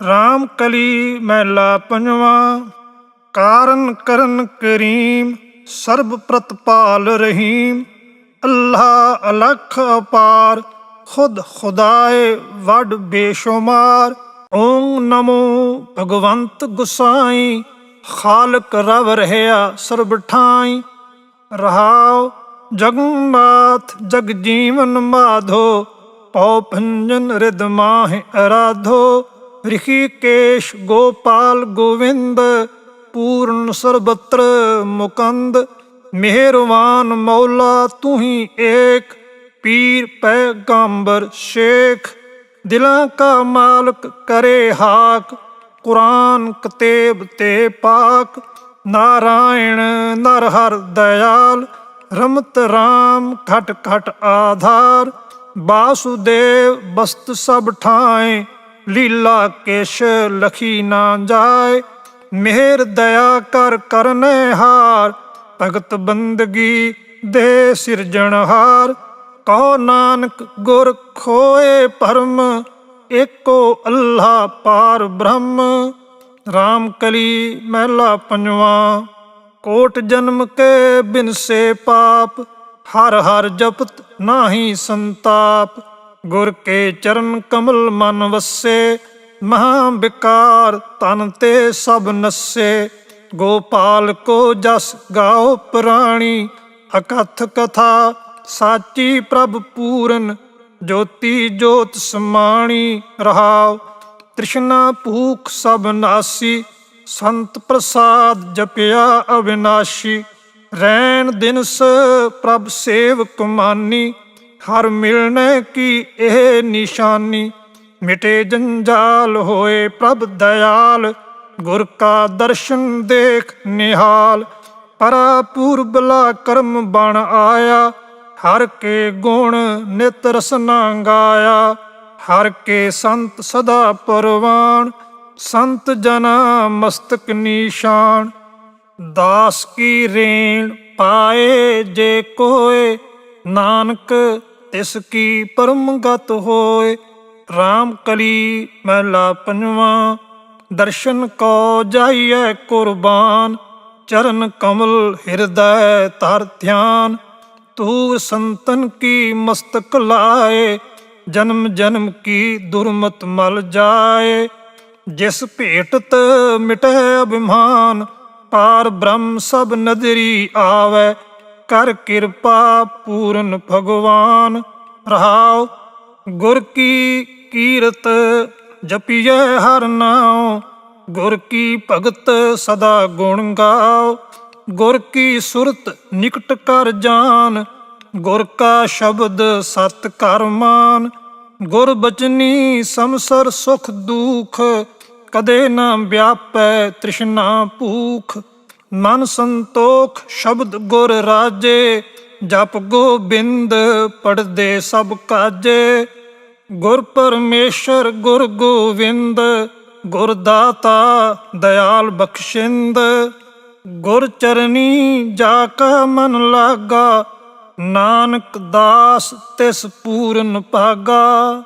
RAM ਕਲੀ ਮਹਿਲਾ ਪੰਜਵਾ, ਕਾਰਨ ਕਰਨ ਕਰੀਮ, ਸਰਬ ਪ੍ਰਤਪਾਲ ਰਹੀਮ। ਅੱਲਾਹ ਅਲਖ ਅਪਾਰ, ਖੁਦ ਖੁਦਾਏ ਵੱਡ ਬੇਸ਼ੁਮਾਰ। ਓਮ ਨਮੋ ਭਗਵੰਤ ਗੁਸਾਈ, ਖਾਲਕ ਰਵ ਰਹਿਆ ਸਰਬ ਠਾਈ। ਰਹਾਉ ਜਗਨਨਾਥ ਜਗ ਜੀਵਨ ਮਾਧੋ, ਪਉ ਭੰਜਨ ਰਿਦ ਮਾਹਿ ਅਰਾਧੋ। ਰਿਖੀਕੇਸ਼ ਗੋਪਾਲ, ਗੋਵਿੰਦ, ਪੂਰਨ, ਸਰਬਤਰ, ਮੁਕੰਦ, ਮਿਹਰਵਾਨ, ਮੌਲਾ, ਤੂੰ ਹੀ ਏਕ, ਪੀਰ, ਪੈਗੰਬਰ, ਸ਼ੇਖ, ਦਿਲਾਂ ਕਾ ਮਾਲਕ ਕਰੇ ਹਾਕ, ਕੁਰਾਨ, ਕਤੇਬ ਤੇ ਪਾਕ, ਨਾਰਾਇਣ, ਨਰ ਹਰ ਦਇਆਲ, ਰਮਤ ਰਾਮ, ਖਟ ਖਟ ਆਧਾਰ, ਬਾਸੁਦੇਵ, ਬਸਤ ਸਭ ਠਾਏ ਲੀਲਾ ਕੇਸ਼ ਲਖੀ ਨਾ ਜਾਏ। ਮਿਹਰ, ਦਇਆ ਕਰ ਕਰਨੇ ਹਾਰ। ਭਗਤ ਬੰਦਗੀ ਦੇ ਸਿਰਜਣਹਾਰ ਕਹੋ ਨਾਨਕ ਗੁਰ ਖੋਏ ਪਰਮ, ਏਕੋ ਅੱਲਾ ਪਾਰ ਬ੍ਰਹਮ। RAM ਕਲੀ ਮਹਿਲਾ ਪੰਜਵਾ, ਕੋਟ ਜਨਮ ਕੇ ਬਿਨਸੇ ਪਾਪ। ਹਰ ਹਰ ਜਪਤ ਨਾਹੀ ਸੰਤਾਪ। ਗੁਰ ਕੇ ਚਰਨ ਕਮਲ ਮਨ ਵਸੇ ਮਹਾ ਵਿਕਾਰ ਤਨ ਤੇ ਸਭ ਨਸੇ। ਗੋਪਾਲ ਕੋ ਜਸ ਗਾਓ ਪ੍ਰਾਣੀ, ਅਕਥ ਕਥਾ ਸਾਚੀ ਪ੍ਰਭ ਪੂਰਨ, ਜੋਤੀ ਜੋਤ ਸਮਾਣੀ ਰਹਾਉ। ਤ੍ਰਿਸ਼ਨਾ ਭੂਖ ਸਭ ਨਾਸੀ, ਸੰਤ ਪ੍ਰਸਾਦ ਜਪਿਆ ਅਵਿਨਾਸ਼ੀ। ਰੈਣ ਦਿਨਸ ਪ੍ਰਭ ਸੇਵ ਕੁਮਾਨੀ ਹਰ ਮਿਲਣ ਕੀ ਇਹ ਨਿਸ਼ਾਨੀ? ਮਿਟੇ ਜੰਜਾਲ ਹੋਏ ਪ੍ਰਭ ਦਇਆਲ, ਗੁਰ ਕਾ ਦਰਸ਼ਨ ਦੇਖ ਨਿਹਾਲ। ਪਰਾ ਪੂਰਬਲਾ ਕਰਮ ਬਣ ਆਇਆ, ਹਰ ਕੇ ਗੁਣ ਨਿਤ ਰਸਨਾ ਗਾਇਆ। ਹਰ ਕੇ ਸੰਤ ਸਦਾ ਪਰਵਾਨ, ਸੰਤ ਜਨਾ ਮਸਤਕ ਨਿਸ਼ਾਨ। ਦਾਸ ਕੀ ਰੇਣ ਪਾਏ ਜੇ ਕੋਏ, ਨਾਨਕ ਤਿਸ ਕੀ ਪਰਮ ਗਤ ਹੋਏ? RAM ਕਲੀ ਮਹਿਲਾ ਪੰਜਵਾ, ਦਰਸ਼ਨ ਕੋ ਜਾਈਐ ਕੁਰਬਾਨ, ਚਰਨ ਕਮਲ ਹਿਰਦੈ ਧਰ ਧਿਆਨ। ਤੂ ਸੰਤਨ ਕੀ ਮਸਤਕ ਲਾਏ? ਜਨਮ ਜਨਮ ਕੀ ਦੁਰਮਤ ਮਲ ਜਾਏ? ਜਿਸ ਭੇਟਤ ਮਿਟੈ ਅਭਿਮਾਨ, ਪਾਰ ਬ੍ਰਹਮ ਸਭ ਨਦਰੀ ਆਵੈ। ਕਰ ਕਿਰਪਾ ਪੂਰਨ ਭਗਵਾਨ। ਰਹਾਉ ਗੁਰ ਕੀ ਕੀਰਤ ਜਪੀਐ ਹਰ ਨਾਉ। ਗੁਰ ਕੀ ਭਗਤ ਸਦਾ ਗੁਣ ਗਾਓ ਗੁਰ ਕੀ ਸੁਰਤ ਨਿਕਟ ਕਰ ਜਾਨ। ਗੁਰ ਕਾ ਸ਼ਬਦ ਸਤ ਕਰ ਮਾਨ। ਗੁਰ ਬਚਨੀ ਸੰਸਰ ਸੁਖ ਦੁਖ। ਕਦੇ ਨਾ ਵਿਆਪੈ ਤ੍ਰਿਸ਼ਨਾ ਭੂਖ। ਮਨ ਸੰਤੋਖ ਸ਼ਬਦ ਗੁਰ ਰਾਜੇ, ਜਪ ਗੋਬਿੰਦ ਪੜਦੇ ਸਭ ਕਾਜੇ। ਗੁਰ ਪਰਮੇਸ਼ਰ ਗੁਰ ਗੋਵਿੰਦ, ਗੁਰ ਦਾਤਾ ਦਇਆਲ ਬਖਸ਼ਿੰਦ। ਗੁਰ ਚਰਨੀ ਜਾ ਕਾ ਮਨ ਲਾਗਾ, ਨਾਨਕ ਦਾਸ ਤਿਸ ਪੂਰਨ ਪਾਗਾ